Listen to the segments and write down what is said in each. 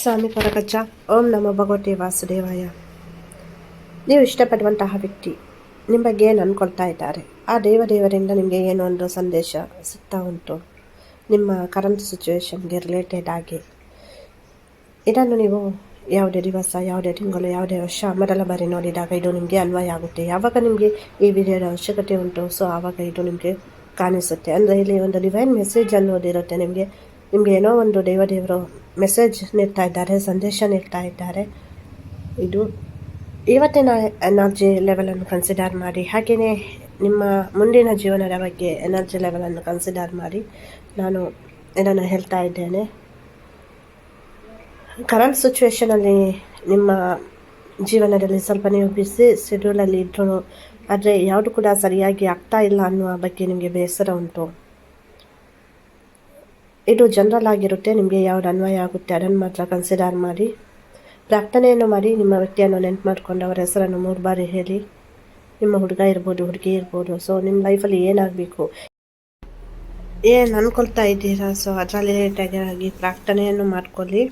ಸ್ವಾಮಿ ಪರಕಜ್ಜ ಓಂ ನಮ ಭಗವತಿ ವಾಸುದೇವಾಯ. ನೀವು ಇಷ್ಟಪಡುವಂತಹ ವ್ಯಕ್ತಿ ನಿಮ್ಮ ಬಗ್ಗೆ ಏನು ಅಂದ್ಕೊಳ್ತಾ ಇದ್ದಾರೆ? ಆ ದೇವದೇವರಿಂದ ನಿಮಗೆ ಏನೋ ಒಂದು ಸಂದೇಶ ಸಿಗ್ತಾ ಉಂಟು? ನಿಮ್ಮ ಕರೆಂಟ್ ಸಿಚುವೇಶನ್ಗೆ ರಿಲೇಟೆಡ್ ಆಗಿ. ಇದನ್ನು ನೀವು ಯಾವುದೇ ದಿವಸ, ಯಾವುದೇ ತಿಂಗಳು, ಯಾವುದೇ ವರ್ಷ ಮೊದಲ ಬಾರಿ ನೋಡಿದಾಗ ಇದು ನಿಮಗೆ ಅನ್ವಯ ಆಗುತ್ತೆ. ಯಾವಾಗ ನಿಮಗೆ ಈ ವಿಡಿಯೋದ ಅವಶ್ಯಕತೆ ಉಂಟು ಸೊ ಆವಾಗ ಇದು ನಿಮಗೆ ಕಾಣಿಸುತ್ತೆ. ಅಂದರೆ ಇಲ್ಲಿ ಒಂದು ಡಿವೈನ್ ಮೆಸೇಜ್ ಅನ್ನೋದಿರುತ್ತೆ ನಿಮಗೆ. ನಿಮಗೆ ಏನೋ ಒಂದು ದೇವದೇವರು ಮೆಸೇಜ್ ನೀಡ್ತಾ ಇದ್ದಾರೆ, ಸಂದೇಶ ನೀಡ್ತಾ ಇದ್ದಾರೆ. ಇದು ಇವತ್ತಿನ ಎನರ್ಜಿ ಲೆವೆಲನ್ನು ಕನ್ಸಿಡರ್ ಮಾಡಿ. ಹಾಗೆಯೇ ನಿಮ್ಮ ಮುಂದಿನ ಜೀವನದ ಬಗ್ಗೆ ಎನರ್ಜಿ ಲೆವೆಲನ್ನು ಕನ್ಸಿಡರ್ ಮಾಡಿ. ನಾನು ಇದನ್ನು ಹೇಳ್ತಾ ಇದ್ದೇನೆ. ಕರೆಂಟ್ ಸಿಚುವೇಶನಲ್ಲಿ ನಿಮ್ಮ ಜೀವನದಲ್ಲಿ ಸ್ವಲ್ಪ ನೀವು ಬಿಸಿ ಶೆಡ್ಯೂಲಲ್ಲಿ ಇದ್ದರೂ ಆದರೆ ಯಾವುದು ಕೂಡ ಸರಿಯಾಗಿ ಆಗ್ತಾ ಇಲ್ಲ ಅನ್ನುವ ಬಗ್ಗೆ ನಿಮಗೆ ಬೇಸರ ಉಂಟು. ಇದು ಜನರಲ್ ಆಗಿರುತ್ತೆ, ನಿಮಗೆ ಯಾವ್ದು ಅನ್ವಯ ಆಗುತ್ತೆ ಅದನ್ನು ಮಾತ್ರ ಕನ್ಸಿಡರ್ ಮಾಡಿ. ಪ್ರಾರ್ಥನೆಯನ್ನು ಮಾಡಿ, ನಿಮ್ಮ ವ್ಯಕ್ತಿಯನ್ನು ನೆನ್ಪು ಮಾಡಿಕೊಂಡು ಅವರ ಹೆಸರನ್ನು ಮೂರು ಬಾರಿ ಹೇಳಿ. ನಿಮ್ಮ ಹುಡುಗ ಇರ್ಬೋದು, ಹುಡುಗಿ ಇರ್ಬೋದು ಸೊ ನಿಮ್ಮ ಲೈಫಲ್ಲಿ ಏನಾಗಬೇಕು? ಏನು ಅನ್ಕೊಳ್ತಾ ಇದ್ದೀರಾ? ಸೊ ಅದರಲ್ಲಿ ಆಗಿ ಪ್ರಾರ್ಥನೆಯನ್ನು ಮಾಡ್ಕೊಳ್ಳಿ.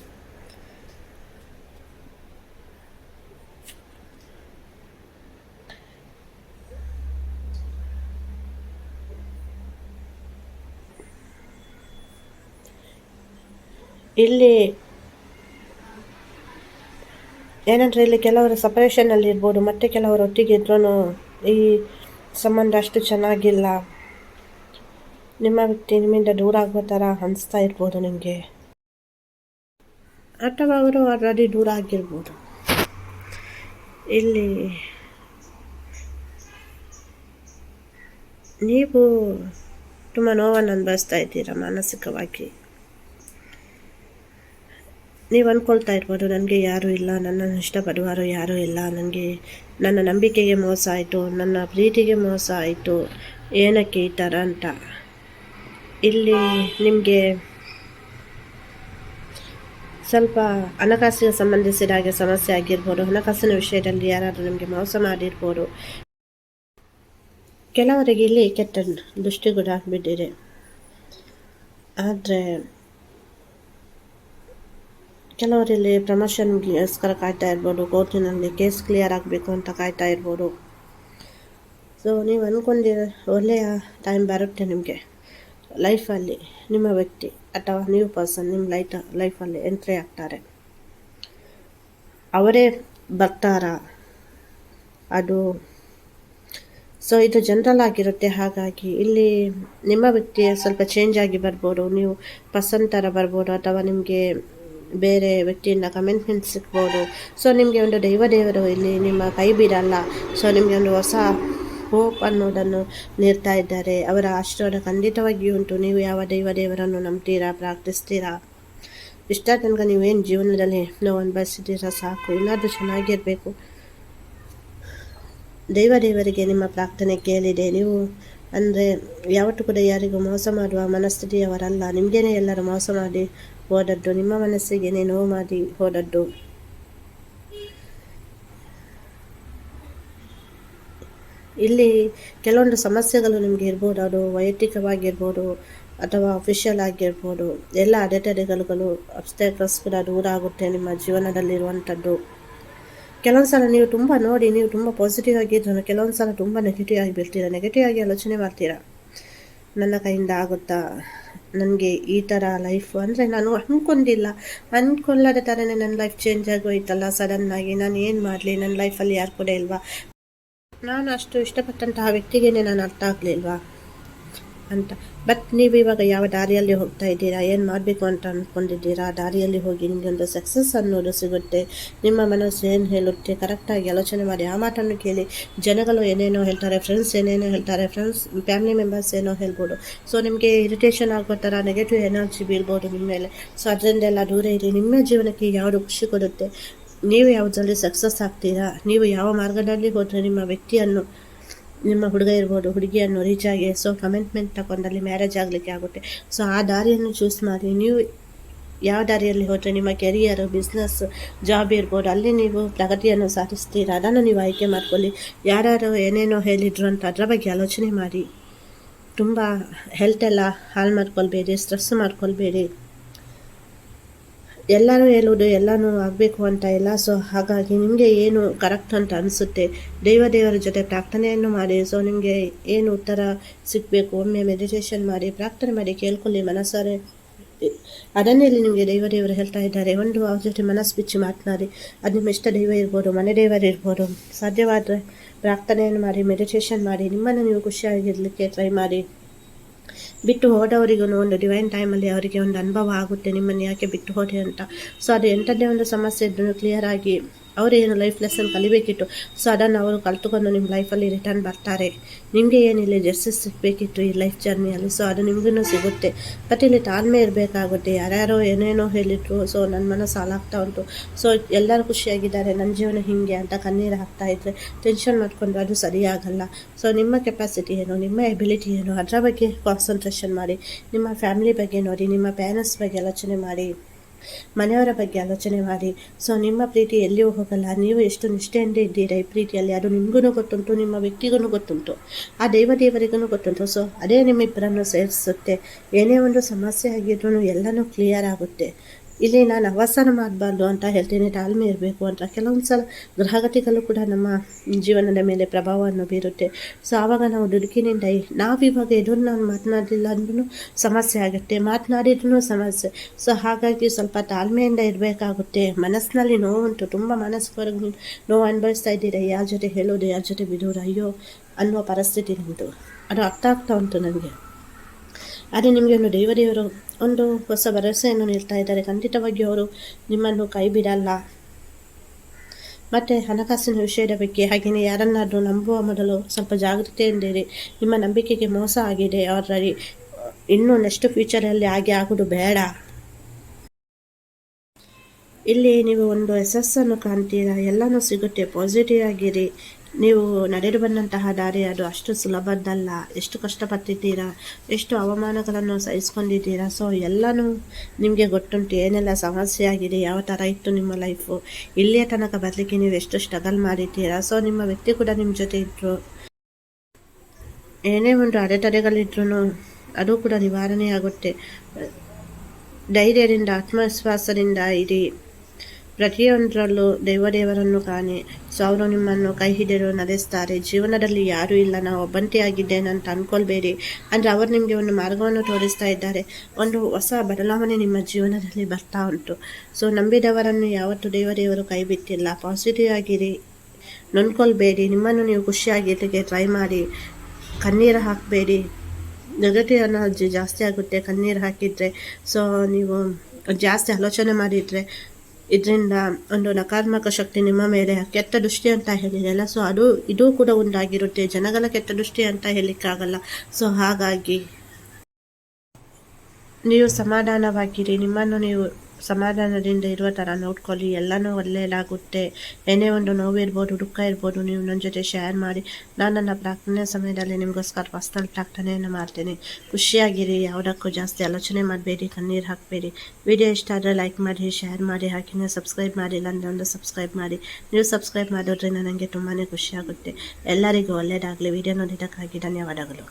ಇಲ್ಲಿ ಏನಂದರೆ ಇಲ್ಲಿ ಕೆಲವರು ಸಪರೇಷನಲ್ಲಿ ಇರ್ಬೋದು, ಮತ್ತು ಕೆಲವರು ಒಟ್ಟಿಗೆ ಇದ್ರೂ ಈ ಸಂಬಂಧ ಅಷ್ಟು ಚೆನ್ನಾಗಿಲ್ಲ. ನಿಮ್ಮ ವ್ಯಕ್ತಿ ನಿಮ್ಮಿಂದ ದೂರ ಆಗೋ ಥರ ಅನಿಸ್ತಾ ಇರ್ಬೋದು ನಿಮಗೆ. ಅಥವಾ ಅವರು ಆಲ್ರೆಡಿ ದೂರ ಆಗಿರ್ಬೋದು. ಇಲ್ಲಿ ನೀವು ತುಂಬ ನೋವನ್ನು ಅನುಭವಿಸ್ತಾ ಇದ್ದೀರಾ ಮಾನಸಿಕವಾಗಿ? ನೀವು ಅಂದ್ಕೊಳ್ತಾ ಇರ್ಬೋದು, ನನಗೆ ಯಾರೂ ಇಲ್ಲ ನನ್ನನ್ನು ಇಷ್ಟಪಡುವಾರು ಯಾರೂ ಇಲ್ಲ, ನನಗೆ ನನ್ನ ನಂಬಿಕೆಗೆ ಮೋಸ ಆಯಿತು, ನನ್ನ ಪ್ರೀತಿಗೆ ಮೋಸ ಆಯಿತು, ಏನಕ್ಕೆ ಈ ಥರ ಅಂತ. ಇಲ್ಲಿ ನಿಮಗೆ ಸ್ವಲ್ಪ ಹಣಕಾಸಿಗೆ ಸಂಬಂಧಿಸಿದ ಹಾಗೆ ಸಮಸ್ಯೆ ಆಗಿರ್ಬೋದು, ಹಣಕಾಸಿನ ವಿಷಯದಲ್ಲಿ ಯಾರಾದರೂ ನಿಮಗೆ ಮೋಸ ಮಾಡಿರ್ಬೋದು. ಕೆಲವರಿಗೆ ಇಲ್ಲಿ ಕೆಟ್ಟ ದೃಷ್ಟಿ ಕೂಡ ಬಿದ್ದಿದೆ ಆದರೆ ಕೆಲವರಲ್ಲಿ ಪ್ರಮೋಷನ್ಗೋಸ್ಕರ ಕಾಯ್ತಾ ಇರ್ಬೋದು, ಕೋರ್ಟಿನಲ್ಲಿ ಕೇಸ್ ಕ್ಲಿಯರ್ ಆಗಬೇಕು ಅಂತ ಕಾಯ್ತಾ ಇರ್ಬೋದು. ಸೊ ನೀವು ಅಂದ್ಕೊಂಡಿ ಒಳ್ಳೆಯ ಟೈಮ್ ಬರುತ್ತೆ ನಿಮಗೆ. ಲೈಫಲ್ಲಿ ನಿಮ್ಮ ವ್ಯಕ್ತಿ ಅಥವಾ ನ್ಯೂ ಪರ್ಸನ್ ನಿಮ್ಮ ಲೈಟ್ ಲೈಫಲ್ಲಿ ಎಂಟ್ರಿ ಆಗ್ತಾರೆ. ಅವರೇ ಬರ್ತಾರಾ. ಅದು ಸೊ ಇದು ಜನರಲ್ ಆಗಿರುತ್ತೆ. ಹಾಗಾಗಿ ಇಲ್ಲಿ ನಿಮ್ಮ ವ್ಯಕ್ತಿಯ ಸ್ವಲ್ಪ ಚೇಂಜ್ ಆಗಿ ಬರ್ಬೋದು. ನೀವು ಪರ್ಸನ್ ಥರ ಬರ್ಬೋದು ಅಥವಾ ನಿಮಗೆ ಬೇರೆ ವ್ಯಕ್ತಿಯಿಂದ ಕಮೆಂಟ್ಮೆಂಟ್ ಸಿಗ್ಬೋದು. ಸೊ ನಿಮಗೆ ಒಂದು ದೈವ ದೇವರು ಇಲ್ಲಿ ನಿಮ್ಮ ಕೈ ಬಿಡಲ್ಲ. ಸೊ ನಿಮಗೆ ಒಂದು ಹೊಸ ಹೋಪ್ ಅನ್ನೋದನ್ನು ನೀಡ್ತಾ ಇದ್ದಾರೆ. ಅವರ ಆಶೀರ್ವಾದ ಖಂಡಿತವಾಗಿಯೂ ಉಂಟು. ನೀವು ಯಾವ ದೈವ ದೇವರನ್ನು ನಂಬ್ತೀರಾ, ಪ್ರಾರ್ಥಿಸ್ತೀರಾ? ಇಷ್ಟ ತನಕ ನೀವೇನು ಜೀವನದಲ್ಲಿ ನೋವು ಅನುಭವಿಸಿದ್ದೀರಾ ಸಾಕು. ಏನಾದರೂ ಚೆನ್ನಾಗಿರಬೇಕು. ದೈವ ದೇವರಿಗೆ ನಿಮ್ಮ ಪ್ರಾರ್ಥನೆ ಕೇಳಿದೆ. ನೀವು ಅಂದರೆ ಯಾವತ್ತೂ ಕೂಡ ಯಾರಿಗೂ ಮೋಸ ಮಾಡುವ ಮನಸ್ಥಿತಿಯವರಲ್ಲ. ನಿಮಗೇನೆ ಎಲ್ಲರೂ ಮೋಸ ಮಾಡಿ ಹೋದದ್ದು ನಿಮ್ಮ ಮನಸ್ಸಿಗೆ ನೋವು ಮಾಡಿ ಹೋದದ್ದು ಇಲ್ಲಿ ಕೆಲವೊಂದು ಸಮಸ್ಯೆಗಳು ನಿಮಗೆ ಇರ್ಬೋದು ಅದು ವೈಯಕ್ತಿಕವಾಗಿರ್ಬೋದು ಅಥವಾ ಅಫಿಷಿಯಲ್ ಆಗಿರ್ಬೋದು ಎಲ್ಲ ಅಡೆತಡೆಗಳು ಅಬ್ಸ್ಟ್ಯಾಕಲ್ಸ್ ಕೂಡ ದೂರ ಆಗುತ್ತೆ ನಿಮ್ಮ ಜೀವನದಲ್ಲಿರುವಂಥದ್ದು ಕೆಲವೊಂದು ಸಲ ನೀವು ತುಂಬ ನೋಡಿ ನೀವು ತುಂಬ ಪಾಸಿಟಿವ್ ಆಗಿದ್ರು ಕೆಲವೊಂದು ಸಲ ತುಂಬ ನೆಗೆಟಿವ್ ಆಗಿ ಬಿಡ್ತೀರ ನೆಗೆಟಿವ್ ಆಗಿ ಆಲೋಚನೆ ಮಾಡ್ತೀರಾ ನನ್ನ ಕೈಯಿಂದ ಆಗುತ್ತಾ ನನಗೆ ಈ ಥರ ಲೈಫು ಅಂದರೆ ನಾನು ಅಂದ್ಕೊಂಡಿಲ್ಲ ಅಂದ್ಕೊಳ್ಳದ ಥರನೇ ನನ್ನ ಲೈಫ್ ಚೇಂಜ್ ಆಗೋಯ್ತಲ್ಲ ಸಡನ್ನಾಗಿ ನಾನು ಏನು ಮಾಡಲಿ? ನನ್ನ ಲೈಫಲ್ಲಿ ಯಾರು ಕೂಡ ಇಲ್ವಾ? ನಾನು ಅಷ್ಟು ಇಷ್ಟಪಟ್ಟಂತಹ ವ್ಯಕ್ತಿಗೇನೆ ನಾನು ಅರ್ಥ ಆಗಲಿಲ್ವಾ? ಅಂತ. ಬಟ್ ನೀವು ಇವಾಗ ಯಾವ ದಾರಿಯಲ್ಲಿ ಹೋಗ್ತಾ ಇದ್ದೀರಾ? ಏನು ಮಾಡಬೇಕು ಅಂತ ಅಂದ್ಕೊಂಡಿದ್ದೀರಾ ದಾರಿಯಲ್ಲಿ ಹೋಗಿ ನಿಮಗೆ ಒಂದು ಸಕ್ಸಸ್ ಅನ್ನೋದು ಸಿಗುತ್ತೆ. ನಿಮ್ಮ ಮನಸ್ಸು ಏನು ಹೇಳುತ್ತೆ? ಕರೆಕ್ಟಾಗಿ ಆಲೋಚನೆ ಮಾಡಿ. ಆ ಮಾತನ್ನು ಕೇಳಿ ಜನಗಳು ಏನೇನೋ ಹೇಳ್ತಾರೆ ಫ್ರೆಂಡ್ಸ್ ಏನೇನೋ ಹೇಳ್ತಾರೆ ಫ್ರೆಂಡ್ಸ್ ಫ್ಯಾಮಿಲಿ ಮೆಂಬರ್ಸ್ ಏನೋ ಹೇಳ್ಬೋದು. ಸೊ ನಿಮಗೆ ಇರಿಟೇಷನ್ ಆಗೋ ಥರ ನೆಗೆಟಿವ್ ಎನರ್ಜಿ ಬೀಳ್ಬೋದು ನಿಮ್ಮ ಮೇಲೆ. ಸೊ ಅದರಿಂದೆಲ್ಲ ದೂರ ಇರಿ. ನಿಮ್ಮ ಜೀವನಕ್ಕೆ ಯಾವುದು ಖುಷಿ ಕೊಡುತ್ತೆ? ನೀವು ಯಾವುದರಲ್ಲಿ ಸಕ್ಸಸ್ ಆಗ್ತೀರಾ? ನೀವು ಯಾವ ಮಾರ್ಗದಲ್ಲಿ ಹೋದರೆ ನಿಮ್ಮ ವ್ಯಕ್ತಿಯನ್ನು ನಿಮ್ಮ ಹುಡುಗ ಇರ್ಬೋದು, ಹುಡುಗಿಯನ್ನು ರೀಚ್ ಆಗಿ ಸೊ ಕಮೆಂಟ್ಮೆಂಟ್ ತಗೊಂಡಲ್ಲಿ ಮ್ಯಾರೇಜ್ ಆಗಲಿಕ್ಕೆ ಆಗುತ್ತೆ. ಸೊ ಆ ದಾರಿಯನ್ನು ಚೂಸ್ ಮಾಡಿ. ನೀವು ಯಾವ ದಾರಿಯಲ್ಲಿ ಹೋದರೆ ನಿಮ್ಮ ಕೆರಿಯರು ಬಿಸ್ನೆಸ್ ಜಾಬ್ ಇರ್ಬೋದು, ಅಲ್ಲಿ ನೀವು ಪ್ರಗತಿಯನ್ನು ಸಾಧಿಸ್ತೀರಾ, ಅದನ್ನು ನೀವು ಆಯ್ಕೆ ಮಾಡ್ಕೊಳ್ಳಿ. ಯಾರ್ಯಾರು ಏನೇನೋ ಹೇಳಿದ್ರು ಅಂತ ಅದರ ಬಗ್ಗೆ ಆಲೋಚನೆ ಮಾಡಿ. ತುಂಬ ಹೆಲ್ತ್ ಎಲ್ಲ ಹಾಳು ಮಾಡ್ಕೊಳ್ಬೇಡಿ ಸ್ಟ್ರೆಸ್ ಮಾಡ್ಕೊಳ್ಬೇಡಿ. ಎಲ್ಲರೂ ಹೇಳುವುದು ಎಲ್ಲನೂ ಆಗಬೇಕು ಅಂತ ಇಲ್ಲ. ಸೊ ಹಾಗಾಗಿ ನಿಮಗೆ ಏನು ಕರೆಕ್ಟ್ ಅಂತ ಅನಿಸುತ್ತೆ? ದೈವ ದೇವರ ಜೊತೆ ಪ್ರಾರ್ಥನೆಯನ್ನು ಮಾಡಿ. ಸೊ ನಿಮಗೆ ಏನು ಉತ್ತರ ಸಿಗಬೇಕು? ಒಮ್ಮೆ ಮೆಡಿಟೇಷನ್ ಮಾಡಿ, ಪ್ರಾರ್ಥನೆ ಮಾಡಿ, ಕೇಳ್ಕೊಳ್ಳಿ ಮನಸ್ಸಾರೆ. ಅದನ್ನೇ ಇಲ್ಲಿ ನಿಮಗೆ ದೈವ ದೇವರು ಹೇಳ್ತಾ ಇದ್ದಾರೆ. ಒಂದು ಅವ್ರ ಜೊತೆ ಮನಸ್ಸು ಬಿಚ್ಚಿ ಮಾತನಾಡಿ. ಅದು ನಿಮ್ಮ ಇಷ್ಟ ದೈವ ಇರ್ಬೋದು, ಮನೆ ದೇವರು ಇರ್ಬೋದು. ಸಾಧ್ಯವಾದರೆ ಪ್ರಾರ್ಥನೆಯನ್ನು ಮಾಡಿ ಮೆಡಿಟೇಷನ್ ಮಾಡಿ. ನಿಮ್ಮನ್ನು ನೀವು ಖುಷಿಯಾಗಿರಲಿಕ್ಕೆ ಟ್ರೈ ಮಾಡಿ. ಬಿಟ್ಟು ಹೋದವರಿಗೂ ಒಂದು ಡಿವೈನ್ ಟೈಮಲ್ಲಿ ಅವರಿಗೆ ಒಂದು ಅನುಭವ ಆಗುತ್ತೆ, ನಿಮ್ಮನ್ನು ಯಾಕೆ ಬಿಟ್ಟು ಹೋದೆ ಅಂತ. ಸೊ ಅದು ಎಂಥದ್ದೇ ಒಂದು ಸಮಸ್ಯೆ ಇದ್ರೂ ಕ್ಲಿಯರ್ ಆಗಿ ಅವರೇನು ಲೈಫ್ ಲೆಸನ್ ಕಲಿಬೇಕಿತ್ತು. ಸೊ ಅದನ್ನು ಅವರು ಕಲ್ತುಕೊಂಡು ನಿಮ್ಮ ಲೈಫಲ್ಲಿ ರಿಟರ್ನ್ ಬರ್ತಾರೆ. ನಿಮಗೆ ಏನಿಲ್ಲ ಜಸ್ಟಿಸ್ ಸಿಗಬೇಕಿತ್ತು ಈ ಲೈಫ್ ಜರ್ನಿಯಲ್ಲಿ ಸೊ ಅದು ನಿಮಗೂ ಸಿಗುತ್ತೆ. ಬಟ್ ಇಲ್ಲಿ ತಾಳ್ಮೆ ಇರಬೇಕಾಗುತ್ತೆ. ಯಾರ್ಯಾರೋ ಏನೇನೋ ಹೇಳಿದ್ರು ಸೊ ನನ್ನ ಮನಸ್ಸು ಹಾಳಾಗ್ತಾ ಉಂಟು. ಸೊ ಎಲ್ಲರೂ ಖುಷಿಯಾಗಿದ್ದಾರೆ. ನನ್ನ ಜೀವನ ಹೀಗೆ ಅಂತ ಕಣ್ಣೀರು ಹಾಕ್ತಾ ಇದ್ರೆ ಟೆನ್ಷನ್ ಮಾಡಿಕೊಂಡ್ರೆ ಅದು ಸರಿಯಾಗಲ್ಲ. ಸೊ ನಿಮ್ಮ ಕೆಪಾಸಿಟಿ ಏನು, ನಿಮ್ಮ ಎಬಿಲಿಟಿ ಏನು, ಅದರ ಬಗ್ಗೆ ಕಾನ್ಸಂಟ್ರೇಷನ್ ಮಾಡಿ, ನಿಮ್ಮ ಫ್ಯಾಮಿಲಿ ಬಗ್ಗೆ ನೋಡಿ, ನಿಮ್ಮ ಪೇರೆಂಟ್ಸ್ ಬಗ್ಗೆ ಆಲೋಚನೆ ಮಾಡಿ. ಮನೆಯವರ ಬಗ್ಗೆ ಆಲೋಚನೆ ಮಾಡಿ. ಸೊ, ನಿಮ್ಮ ಪ್ರೀತಿ ಎಲ್ಲಿಯೂ ಹೋಗಲ್ಲ. ನೀವು ಎಷ್ಟು ನಿಷ್ಠೆಯಿಂದ ಇದ್ದೀರಾ? ಈ ಪ್ರೀತಿಯಲ್ಲಿ ಅದು ನಿಮಗೂ ಗೊತ್ತುಂಟು, ನಿಮ್ಮ ವ್ಯಕ್ತಿಗೂ ಗೊತ್ತುಂಟು. ಆ ದೈವ ದೇವರಿಗೂ ಗೊತ್ತುಂಟು. ಸೊ, ಅದೇ ನಿಮ್ಮಿಬ್ಬರನ್ನು ಸೇರಿಸುತ್ತೆ. ಏನೇ ಒಂದು ಸಮಸ್ಯೆ ಆಗಿದ್ರೂ ಎಲ್ಲನೂ ಕ್ಲಿಯರ್ ಆಗುತ್ತೆ. ಇಲ್ಲಿ ನಾನು ಅವಸಾನ ಮಾಡಬಾರ್ದು ಅಂತ ಹೇಳ್ತೀನಿ, ತಾಳ್ಮೆ ಇರಬೇಕು ಅಂತ. ಕೆಲವೊಂದು ಸಲ ಗ್ರಹಗತಿಗಳು ಕೂಡ ನಮ್ಮ ಜೀವನದ ಮೇಲೆ ಪ್ರಭಾವವನ್ನು ಬೀರುತ್ತೆ. ಸೊ ಆವಾಗ ನಾವು ದುಡುಕಿನಿಂದ ನಾವಿವಾಗ ಎದುರು ನಾನು ಮಾತನಾಡಲಿಲ್ಲ ಅಂದ್ರೂ ಸಮಸ್ಯೆ ಆಗುತ್ತೆ. ಮಾತನಾಡಿದ್ರೂ ಸಮಸ್ಯೆ. ಸೊ ಹಾಗಾಗಿ ಸ್ವಲ್ಪ ತಾಳ್ಮೆಯಿಂದ ಇರಬೇಕಾಗುತ್ತೆ. ಮನಸ್ಸಿನಲ್ಲಿ ನೋವುಂಟು ತುಂಬ ಮನಸ್ಸು ನೋವು ಅನುಭವಿಸ್ತಾ ಇದ್ದೀರಾ? ಯಾರ ಜೊತೆ ಹೇಳೋದು? ಯಾರ ಜೊತೆ ಬಿದೋರು ಅಯ್ಯೋ, ಅನ್ನುವ ಪರಿಸ್ಥಿತಿ ನಿಮ್ಮದು ಅದು ಅರ್ಥ ಆಗ್ತಾ ಉಂಟು ನನಗೆ. ಅದೇ ನಿಮಗೆ ಒಂದು ದೇವದೇವರು ಒಂದು ಹೊಸ ಭರವಸೆಯನ್ನು ನೀಡ್ತಾ ಇದ್ದಾರೆ. ಖಂಡಿತವಾಗಿ ಅವರು ನಿಮ್ಮನ್ನು ಕೈ ಬಿಡಲ್ಲ ಮತ್ತು ಹಣಕಾಸಿನ ವಿಷಯದ ಬಗ್ಗೆ ಹಾಗೆಯೇ ಯಾರನ್ನಾದರೂ ನಂಬುವ ಮೊದಲು ಸ್ವಲ್ಪ ಜಾಗೃತೆಯಿಂದಿರಿ ನಿಮ್ಮ ನಂಬಿಕೆಗೆ ಮೋಸ ಆಗಿದೆ. ಆಲ್ರೆಡಿ ಇನ್ನೂ ನೆಕ್ಸ್ಟ್ ಫ್ಯೂಚರಲ್ಲಿ ಹಾಗೆ ಆಗೋದು ಬೇಡ. ಇಲ್ಲಿ ನೀವು ಒಂದು ಯಶಸ್ಸನ್ನು ಕಾಣ್ತೀರಾ? ಎಲ್ಲನೂ ಸಿಗುತ್ತೆ. ಪಾಸಿಟಿವ್ ಆಗಿರಿ. ನೀವು ನಡೆದು ಬಂದಂತಹ ದಾರಿ ಅದು ಅಷ್ಟು ಸುಲಭದ್ದಲ್ಲ. ಎಷ್ಟು ಕಷ್ಟಪಟ್ಟಿದ್ದೀರಾ? ಎಷ್ಟು ಅವಮಾನಗಳನ್ನು ಸಹಿಸ್ಕೊಂಡಿದ್ದೀರಾ? ಸೊ ಎಲ್ಲನೂ ನಿಮಗೆ ಗೊತ್ತುಂಟು. ಏನೆಲ್ಲ ಸಮಸ್ಯೆ ಆಗಿದೆ? ಯಾವ ಥರ ಇತ್ತು ನಿಮ್ಮ ಲೈಫು ಇಲ್ಲಿಯ ತನಕ ಬರಲಿಕ್ಕೆ ನೀವು ಎಷ್ಟು ಸ್ಟ್ರಗಲ್ ಮಾಡಿದ್ದೀರಾ? ಸೊ ನಿಮ್ಮ ವ್ಯಕ್ತಿ ಕೂಡ ನಿಮ್ಮ ಜೊತೆ ಇದ್ದರು ಏನೇ ಒಂದು ಅಡೆತಡೆಗಳಿದ್ರೂ ಅದು ಕೂಡ ನಿವಾರಣೆ ಆಗುತ್ತೆ. ಧೈರ್ಯದಿಂದ, ಆತ್ಮವಿಶ್ವಾಸದಿಂದ ಇಡೀ ಪ್ರತಿಯೊಂದರಲ್ಲೂ ದೇವದೇವರನ್ನು ಕಾಣಿ. ಸೊ ಅವರು ನಿಮ್ಮನ್ನು ಕೈ ಹಿಡಿದು ನಡೆಸ್ತಾರೆ ಜೀವನದಲ್ಲಿ ಯಾರೂ ಇಲ್ಲ. ನಾವು ಒಬ್ಬಂಟಿಯಾಗಿದ್ದೇನೆ ಅಂತ ಅಂದ್ಕೊಳ್ಬೇಡಿ ಅಂದರೆ ಅವರು ನಿಮಗೆ ಒಂದು ಮಾರ್ಗವನ್ನು ತೋರಿಸ್ತಾ ಇದ್ದಾರೆ. ಒಂದು ಹೊಸ ಬದಲಾವಣೆ ನಿಮ್ಮ ಜೀವನದಲ್ಲಿ ಬರ್ತಾ ಉಂಟು. ಸೊ ನಂಬಿದವರನ್ನು ಯಾವತ್ತೂ ದೇವದೇವರು ಕೈ ಬಿಟ್ಟಿಲ್ಲ ಪಾಸಿಟಿವ್ ಆಗಿರಿ. ನೊಂದ್ಕೊಳ್ಬೇಡಿ. ನಿಮ್ಮನ್ನು ನೀವು ಖುಷಿಯಾಗಿರ್ಲಿಕ್ಕೆ ಟ್ರೈ ಮಾಡಿ. ಕಣ್ಣೀರು ಹಾಕಬೇಡಿ. ನೆಗೆಟಿವ್ ಎನರ್ಜಿ ಜಾಸ್ತಿ ಆಗುತ್ತೆ ಕಣ್ಣೀರು ಹಾಕಿದರೆ. ಸೊ ನೀವು ಜಾಸ್ತಿ ಆಲೋಚನೆ ಮಾಡಿದರೆ ಇದರಿಂದ ಒಂದು ನಕಾರಾತ್ಮಕ ಶಕ್ತಿ ನಿಮ್ಮ ಮೇಲೆ ಕೆಟ್ಟ ದೃಷ್ಟಿ ಅಂತ ಹೇಳಿದೆಯಲ್ಲ ಸೊ ಅದು, ಇದು ಕೂಡ ಒಂದಾಗಿರುತ್ತೆ. ಜನಗಳ ಕೆಟ್ಟ ದೃಷ್ಟಿ ಅಂತ ಹೇಳಲಿಕ್ಕಾಗಲ್ಲ. ಸೊ ಹಾಗಾಗಿ, ನೀವು ಸಮಾಧಾನವಾಗಿರಿ. ನಿಮ್ಮನ್ನು ನೀವು ಸಮಾಧಾನದಿಂದ ಇರುವ ಥರ ನೋಡ್ಕೊಳ್ಳಿ. ಎಲ್ಲನೂ ಒಳ್ಳೆಯದಾಗುತ್ತೆ ಏನೇ ಒಂದು ನೋವಿರ್ಬೋದು, ದುಃಖ ಇರ್ಬೋದು, ನೀವು ನನ್ನ ಜೊತೆ ಶೇರ್ ಮಾಡಿ. ನಾನು ನನ್ನ ಪ್ರಾರ್ಥನೆ ಸಮಯದಲ್ಲಿ ನಿಮಗೋಸ್ಕರ ಪರ್ಸ್ನಲ್ ಪ್ರಾರ್ಥನೆಯನ್ನು ಮಾಡ್ತೀನಿ. ಖುಷಿಯಾಗಿರಿ. ಯಾವುದಕ್ಕೂ ಜಾಸ್ತಿ ಆಲೋಚನೆ ಮಾಡಬೇಡಿ. ಕಣ್ಣೀರು ಹಾಕಬೇಡಿ. ವಿಡಿಯೋ ಇಷ್ಟ ಆದರೆ ಲೈಕ್ ಮಾಡಿ ಶೇರ್ ಮಾಡಿ ಹಾಕಿನೇ ಸಬ್ಸ್ಕ್ರೈಬ್ ಮಾಡಿಲ್ಲ ಅಂದರೆ ಒಂದು ಸಬ್ಸ್ಕ್ರೈಬ್ ಮಾಡಿ. ನೀವು ಸಬ್ಸ್ಕ್ರೈಬ್ ಮಾಡೋದ್ರಿಂದ ನನಗೆ ತುಂಬಾ ಖುಷಿಯಾಗುತ್ತೆ. ಎಲ್ಲರಿಗೂ ಒಳ್ಳೆಯದಾಗಲಿ ವಿಡಿಯೋ ನೋಡಿದ್ದಕ್ಕಾಗಿ ಧನ್ಯವಾದಗಳು.